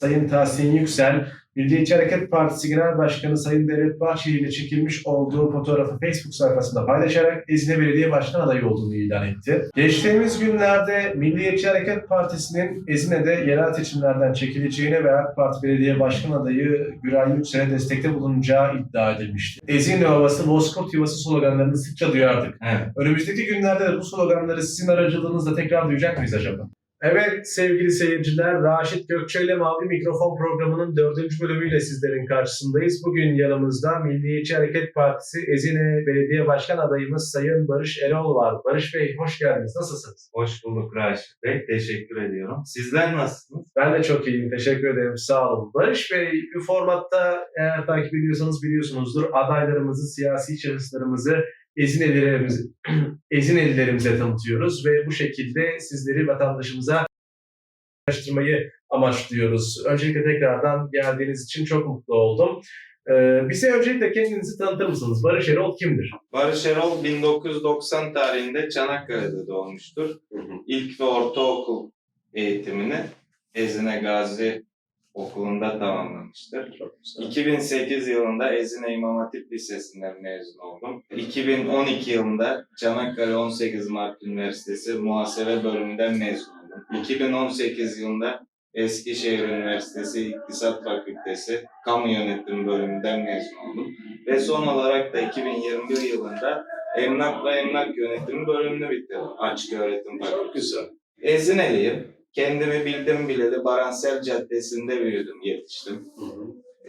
Sayın Tahsin Yüksel, Milliyetçi Hareket Partisi Genel Başkanı Sayın Devlet Bahçeli ile çekilmiş olduğu fotoğrafı Facebook sayfasında paylaşarak Ezine Belediye Başkan adayı olduğunu ilan etti. Geçtiğimiz günlerde Milliyetçi Hareket Partisi'nin Ezine'de yerel seçimlerden çekileceğine ve AK Parti Belediye Başkan adayı Güray Yüksel'e destekte bulunacağı iddia edilmişti. Ezine Ovası, Bozkurt Yuvası sloganlarını sıkça duyardık. Evet. Önümüzdeki günlerde de bu sloganları sizin aracılığınızla tekrar duyacak mıyız acaba? Evet sevgili seyirciler, Raşit Gökçe ile Mavi Mikrofon programının dördüncü bölümüyle sizlerin karşısındayız. Bugün yanımızda Milliyetçi Hareket Partisi Ezine Belediye Başkan adayımız Sayın Barış Erol var. Barış Bey hoş geldiniz. Nasılsınız? Hoş bulduk Raşit Bey. Teşekkür ediyorum. Sizler nasılsınız? Ben de çok iyiyim. Teşekkür ederim. Sağ olun. Barış Bey bu formatta eğer takip ediyorsanız biliyorsunuzdur adaylarımızı, siyasi şahıslarımızı Ezinelilerimize, Ezinelilerimize tanıtıyoruz ve bu şekilde sizleri vatandaşımıza araştırmayı amaçlıyoruz. Öncelikle tekrardan geldiğiniz için çok mutlu oldum. Ee, bize öncelikle kendinizi tanıtır mısınız? Barış Erol kimdir? Barış Erol 1990 tarihinde Çanakkale'de doğmuştur. İlk ve ortaokul eğitimini Ezine Gazi Okulu'nda tamamlamıştır. 2008 yılında Ezine İmam Hatip Lisesi'nden mezun oldum. 2012 yılında Çanakkale 18 Mart Üniversitesi Muhasebe Bölümünden mezun oldum. 2018 yılında Eskişehir Üniversitesi İktisat Fakültesi Kamu Yönetimi Bölümünden mezun oldum. Ve son olarak da 2021 yılında Emlak ve Emlak Yönetimi bölümünü bitirdim. Açık Öğretim Fakültesi. Çok güzel. Ezineliyim. Kendimi bildim bileli Baransel Caddesi'nde büyüdüm, yetiştim.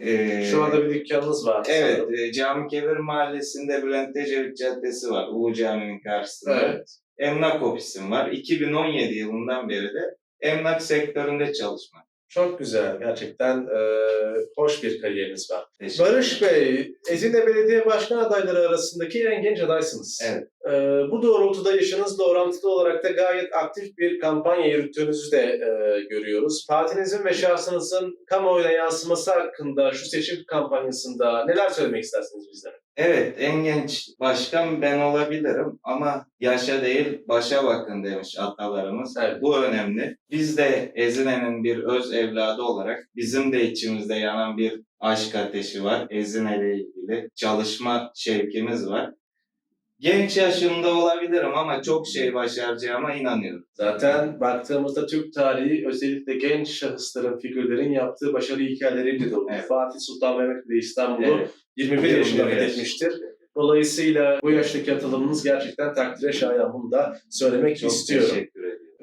Ee, Şu anda bir dükkanınız var. Evet, e, Camikebir Mahallesi'nde Bülent Ecevit Caddesi var, Ulu Cami'nin karşısında. Evet. Emlak ofisim var. 2017 yılından beri de emlak sektöründe çalışmak. Çok güzel. Gerçekten e, hoş bir kariyeriniz var. Barış Bey, Ezine Belediye Başkan adayları arasındaki en genç adaysınız. Evet. E, bu doğrultuda yaşınızla orantılı olarak da gayet aktif bir kampanya yürüttüğünüzü de e, görüyoruz. Partinizin ve şahsınızın kamuoyuna yansıması hakkında şu seçim kampanyasında neler söylemek istersiniz bizlere? Evet, en genç başkan ben olabilirim ama yaşa değil başa bakın demiş atalarımız. Evet. Bu önemli. Biz de Ezine'nin bir öz evladı olarak bizim de içimizde yanan bir aşk ateşi var. Ezine ile ilgili çalışma şevkimiz var. Genç yaşımda olabilirim ama çok şey başaracağıma inanıyorum. Zaten baktığımızda Türk tarihi özellikle genç şahısların, figürlerin yaptığı başarı hikayeleriyle dolu. Evet. Fatih Sultan Mehmet de İstanbul'u Evet. 21 yaşında 21 yaş. fethetmiştir. Dolayısıyla bu yaştaki atılımınız gerçekten takdire şayan. Bunu da söylemek Çok istiyorum.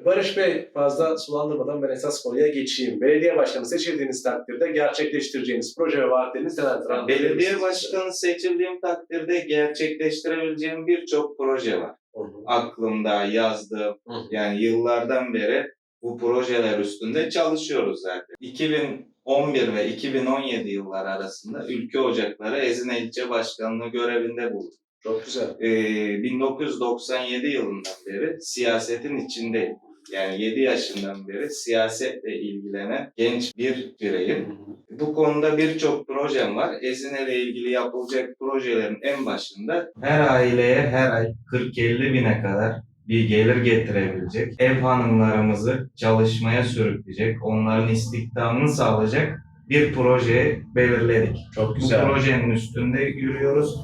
Barış Bey fazla sulandırmadan ben esas konuya geçeyim. Belediye başkanı seçildiğiniz takdirde gerçekleştireceğiniz proje ve vaatleriniz nelerdir? Belediye başkanı seçildiğim takdirde gerçekleştirebileceğim birçok proje var. Hı hı. aklımda yazdığım Hı. yani yıllardan beri bu projeler üstünde çalışıyoruz zaten. 2011 ve 2017 yıllar arasında Ülke Ocakları Ezine İlçe Başkanlığı görevinde bulundum. Çok güzel. Ee, 1997 yılından beri siyasetin içindeyim. Yani 7 yaşından beri siyasetle ilgilenen genç bir bireyim. Bu konuda birçok projem var. Ezine ile ilgili yapılacak projelerin en başında her aileye her ay 40-50 bine kadar bir gelir getirebilecek, ev hanımlarımızı çalışmaya sürükleyecek, onların istihdamını sağlayacak bir proje belirledik. Çok Bu güzel. projenin üstünde yürüyoruz.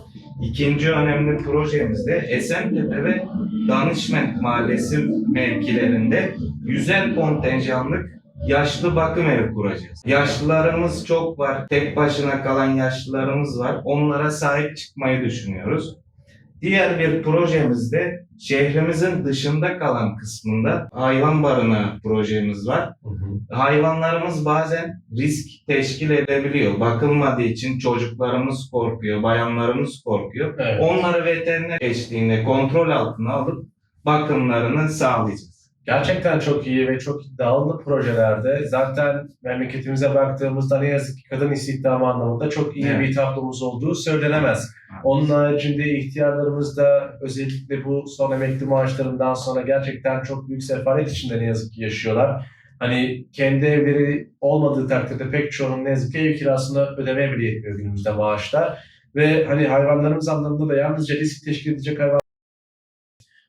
İkinci önemli projemiz de Esentepe ve Danışment Mahallesi mevkilerinde yüzel kontenjanlık yaşlı bakım evi kuracağız. Yaşlılarımız çok var. Tek başına kalan yaşlılarımız var. Onlara sahip çıkmayı düşünüyoruz. Diğer bir projemiz de şehrimizin dışında kalan kısmında hayvan barınağı projemiz var. Hı hı. Hayvanlarımız bazen risk teşkil edebiliyor. Bakılmadığı için çocuklarımız korkuyor, bayanlarımız korkuyor. Evet. Onları veteriner eşliğinde kontrol altına alıp bakımlarını sağlayacağız. Gerçekten çok iyi ve çok iddialı projelerde. Zaten memleketimize baktığımızda ne yazık ki kadın istihdamı anlamında çok iyi Evet. bir tablomuz olduğu söylenemez. Onun haricinde ihtiyarlarımız da özellikle bu son emekli maaşlarından sonra gerçekten çok büyük sefalet içinde ne yazık ki yaşıyorlar. Hani kendi evleri olmadığı takdirde pek çoğunun ne yazık ki ev kirasını ödemeye bile yetmiyor günümüzde maaşlar. Ve hani hayvanlarımız anlamında da yalnızca risk teşkil edecek hayvan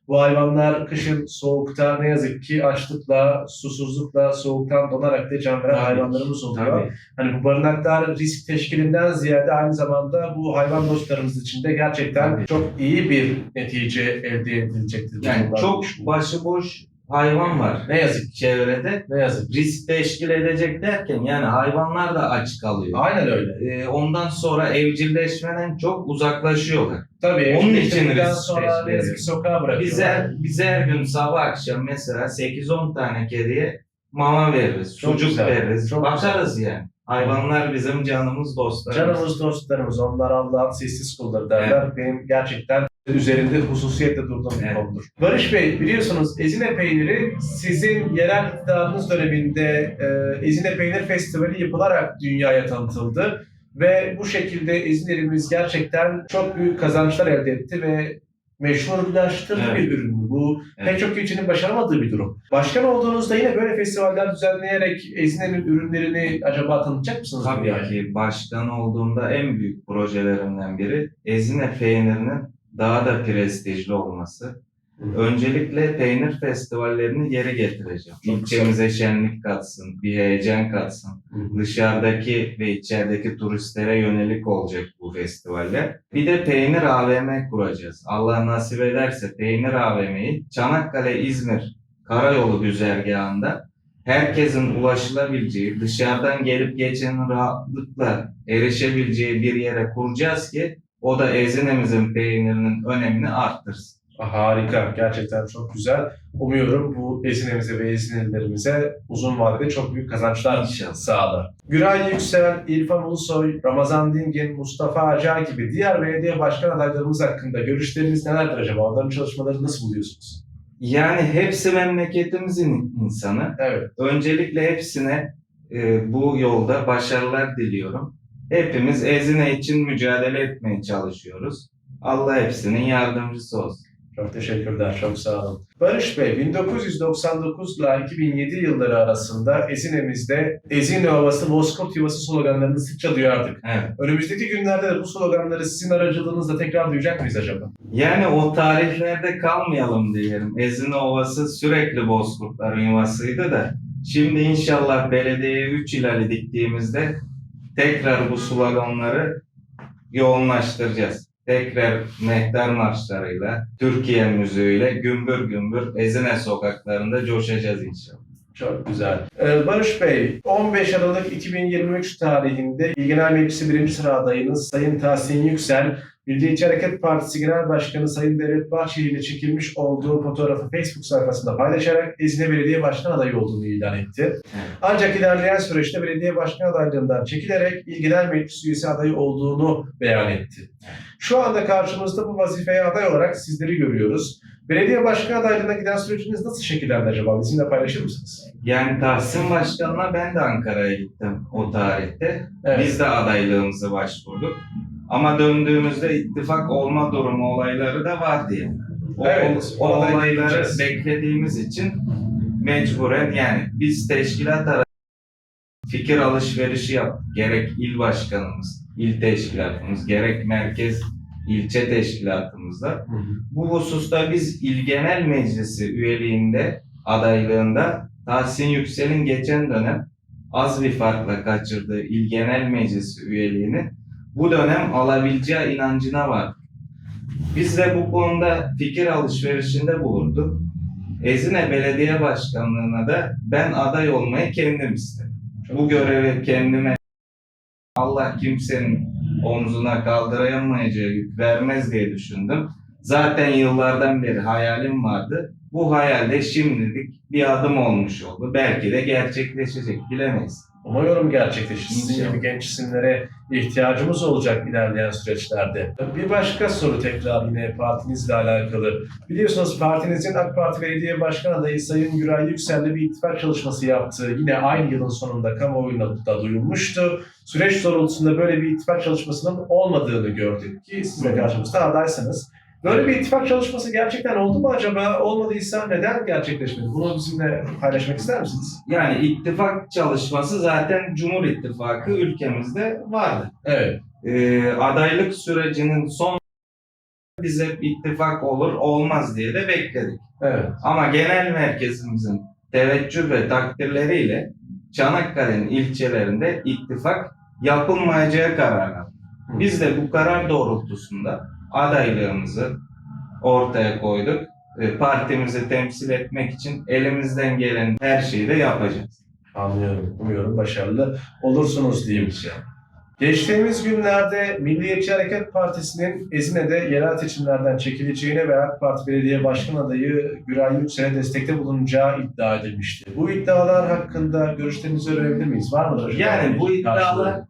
Bu hayvanlar kışın soğukta ne yazık ki açlıkla, susuzlukla, soğuktan donarak da can veren hayvanlarımız oluyor. Tabii. Hani bu barınaklar risk teşkilinden ziyade aynı zamanda bu hayvan dostlarımız için de gerçekten Tabii. çok iyi bir netice elde edilecektir. Yani çok başıboş hayvan var ne yazık ki. çevrede. Ne yazık. Risk teşkil edecek derken yani hayvanlar da aç kalıyor. Aynen öyle. Ee, ondan sonra evcilleşmeden çok uzaklaşıyorlar. Tabii. Onun için risk sonra teşkil ne yazık ki sokağa bırakıyorlar. Biz her, biz her gün sabah akşam mesela 8-10 tane kediye mama veririz, Çok sucuk güzel, veririz, çok bakarız yani. Hayvanlar bizim canımız, dostlarımız. Canımız dostlarımız onlar Allah'ın sessiz kulları derler. Benim gerçekten üzerinde hususiyetle durduğum bir Evet. konudur. Barış Bey biliyorsunuz Ezine Peyniri sizin yerel iktidarınız döneminde e, Ezine Peynir Festivali yapılarak dünyaya tanıtıldı. Ve bu şekilde Ezine'lerimiz gerçekten çok büyük kazançlar elde etti ve meşhurlaştırdı Evet. bir ürün. Bu Evet. pek çok kişinin başaramadığı bir durum. Başkan olduğunuzda yine böyle festivaller düzenleyerek Ezine'nin ürünlerini acaba tanıtacak mısınız? Tabii ki başkan olduğumda en büyük projelerimden biri Ezine peynirinin daha da prestijli olması. Hı. Öncelikle peynir festivallerini geri getireceğim. Çok İlçemize şenlik katsın, bir heyecan katsın. Hı. Dışarıdaki ve içerideki turistlere yönelik olacak bu festivaller. Bir de peynir AVM kuracağız. Allah nasip ederse peynir AVM'yi Çanakkale İzmir karayolu güzergahında herkesin ulaşılabileceği, dışarıdan gelip geçenin rahatlıkla erişebileceği bir yere kuracağız ki o da Ezine'mizin peynirinin önemini arttırsın. Harika. Gerçekten çok güzel. Umuyorum bu ezinemize ve ezinelerimize uzun vadede çok büyük kazançlar İnşallah. sağlar. Güray Yüksel, İrfan Ulusoy, Ramazan Dingin, Mustafa Acar gibi diğer belediye başkan adaylarımız hakkında görüşleriniz nelerdir acaba? Onların çalışmalarını nasıl buluyorsunuz? Yani hepsi memleketimizin insanı. Evet. Öncelikle hepsine e, bu yolda başarılar diliyorum. Hepimiz Ezine için mücadele etmeye çalışıyoruz. Allah hepsinin yardımcısı olsun. Çok teşekkürler. Çok sağ olun. Barış Bey, 1999 ile 2007 yılları arasında Ezine'mizde Ezine Ovası, Bozkurt Yuvası sloganlarını sıkça duyardık. Evet. Önümüzdeki günlerde de bu sloganları sizin aracılığınızla tekrar duyacak mıyız acaba? Yani o tarihlerde kalmayalım diyelim. Ezine Ovası sürekli bozkurtların yuvasıydı da şimdi inşallah belediyeye 3 ileri diktiğimizde tekrar bu sloganları yoğunlaştıracağız. Tekrar mehter marşlarıyla, Türkiye müziğiyle gümbür gümbür Ezine sokaklarında coşacağız inşallah. Çok güzel. Ee, Barış Bey, 15 Aralık 2023 tarihinde İl Genel Meclisi birinci sıra adayınız Sayın Tahsin Yüksel, Milliyetçi Hareket Partisi Genel Başkanı Sayın Devlet Bahçeli ile çekilmiş olduğu fotoğrafı Facebook sayfasında paylaşarak Ezine Belediye Başkan adayı olduğunu ilan etti. Ancak ilerleyen süreçte belediye başkan adaylığından çekilerek İl Genel Meclis üyesi adayı olduğunu beyan etti. Şu anda karşımızda bu vazifeye aday olarak sizleri görüyoruz. Belediye başkan adaylığına giden süreciniz nasıl şekillendi acaba? Bizimle paylaşır mısınız? Yani Tahsin Başkan'la ben de Ankara'ya gittim o tarihte. Evet. Biz de adaylığımızı başvurduk. Ama döndüğümüzde ittifak olma durumu olayları da var diye. O, Evet, o olayları gideceğiz. beklediğimiz için mecburen yani biz teşkilat arasında fikir alışverişi yaptık. Gerek il başkanımız, il teşkilatımız, gerek merkez ilçe teşkilatımızda. Bu hususta biz İl Genel Meclisi üyeliğinde, adaylığında Tahsin Yüksel'in geçen dönem az bir farkla kaçırdığı İl Genel Meclisi üyeliğini bu dönem alabileceği inancına var. Biz de bu konuda fikir alışverişinde bulunduk. Ezine Belediye Başkanlığı'na da ben aday olmayı kendim istedim. Bu görevi kendime Allah kimsenin omzuna kaldıramayacağı yük vermez diye düşündüm. Zaten yıllardan beri hayalim vardı. Bu hayalde şimdilik bir adım olmuş oldu. Belki de gerçekleşecek bilemeyiz. Umuyorum gerçekleşir. Sizin gibi genç isimlere ihtiyacımız olacak ilerleyen süreçlerde. Bir başka soru tekrar yine partinizle alakalı. Biliyorsunuz partinizin AK Parti Belediye Başkan adayı Sayın Güray Yüksel'le bir ittifak çalışması yaptığı yine aynı yılın sonunda kamuoyuna da duyulmuştu. Süreç doğrultusunda böyle bir ittifak çalışmasının olmadığını gördük ki siz de karşımızda adaysınız. Böyle bir ittifak çalışması gerçekten oldu mu acaba? Olmadıysa neden gerçekleşmedi? Bunu bizimle paylaşmak ister misiniz? Yani ittifak çalışması zaten Cumhur İttifakı ülkemizde vardı. Evet. Ee, adaylık sürecinin son biz hep ittifak olur olmaz diye de bekledik. Evet. Ama genel merkezimizin teveccüh ve takdirleriyle Çanakkale'nin ilçelerinde ittifak yapılmayacağı kararı. Biz de bu karar doğrultusunda adaylığımızı ortaya koyduk. E, Partimizi temsil etmek için elimizden gelen her şeyi de yapacağız. Anlıyorum. Umuyorum başarılı olursunuz diyeyim. Geçtiğimiz günlerde Milliyetçi Hareket Partisi'nin Ezine'de yerel seçimlerden çekileceğine ve AK Parti Belediye Başkan adayı Güray Yüksel'e destekte bulunacağı iddia edilmişti. Bu iddialar hakkında görüşlerinizi öğrenebilir miyiz? Var mıdır? Yani bu iddialar Karşılığı?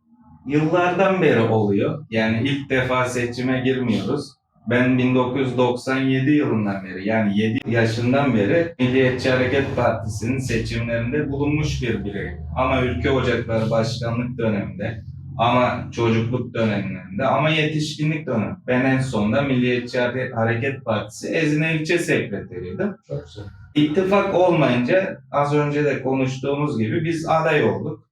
Yıllardan beri oluyor. Yani ilk defa seçime girmiyoruz. Ben 1997 yılından beri yani 7 yaşından beri Milliyetçi Hareket Partisi'nin seçimlerinde bulunmuş bir bireyim. Ama Ülke Ocakları Başkanlık döneminde ama çocukluk dönemlerinde ama yetişkinlik dönemi. Ben en sonunda Milliyetçi Hareket Partisi Ezine İlçe Sekreteriydim. Çok güzel. İttifak olmayınca az önce de konuştuğumuz gibi biz aday olduk.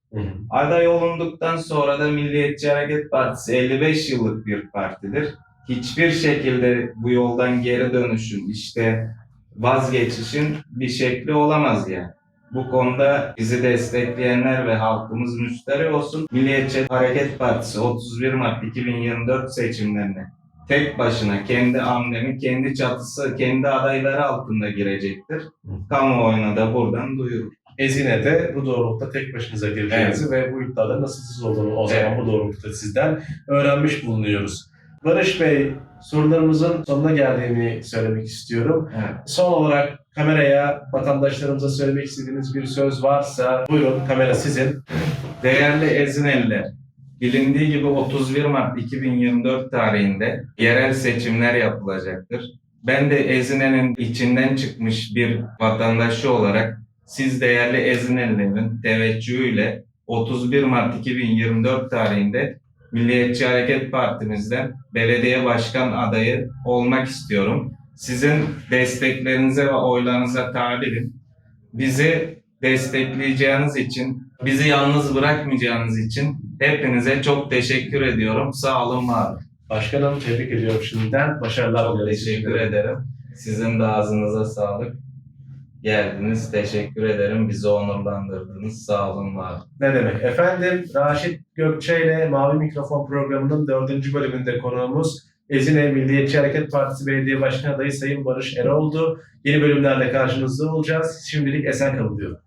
Aday olunduktan sonra da Milliyetçi Hareket Partisi 55 yıllık bir partidir. Hiçbir şekilde bu yoldan geri dönüşün, işte vazgeçişin bir şekli olamaz yani. Bu konuda bizi destekleyenler ve halkımız müsterih olsun. Milliyetçi Hareket Partisi 31 Mart 2024 seçimlerine tek başına kendi amblemi, kendi çatısı, kendi adayları altında girecektir. Kamuoyuna da buradan duyurur. Ezine'de bu doğrultuda tek başınıza gireceğinizi ve bu iddiaların nasılsız olduğunu o zaman bu doğrultuda sizden öğrenmiş bulunuyoruz. Barış Bey, sorularımızın sonuna geldiğini söylemek istiyorum. Evet. Son olarak kameraya, vatandaşlarımıza söylemek istediğiniz bir söz varsa buyurun kamera sizin. Değerli Ezineliler, bilindiği gibi 31 Mart 2024 tarihinde yerel seçimler yapılacaktır. Ben de Ezine'nin içinden çıkmış bir vatandaşı olarak siz değerli Ezinelilerin teveccühüyle 31 Mart 2024 tarihinde Milliyetçi Hareket Partimizden belediye başkan adayı olmak istiyorum. Sizin desteklerinize ve oylarınıza talibim. Bizi destekleyeceğiniz için, bizi yalnız bırakmayacağınız için hepinize çok teşekkür ediyorum. Sağ olun, var olun. Başkanım tebrik ediyorum şimdiden. Başarılar diliyorum. teşekkür ederim. Sizin de ağzınıza sağlık. Geldiniz, teşekkür ederim. Bizi onurlandırdınız. Sağ olun, var. Ne demek? Efendim Raşit Gökçe ile Mavi Mikrofon programının dördüncü bölümünde konuğumuz Ezine Milliyetçi Hareket Partisi Belediye Başkan Adayı Sayın Barış Erol'du. Yeni bölümlerde karşınızda olacağız. Şimdilik esen kalın diyorum.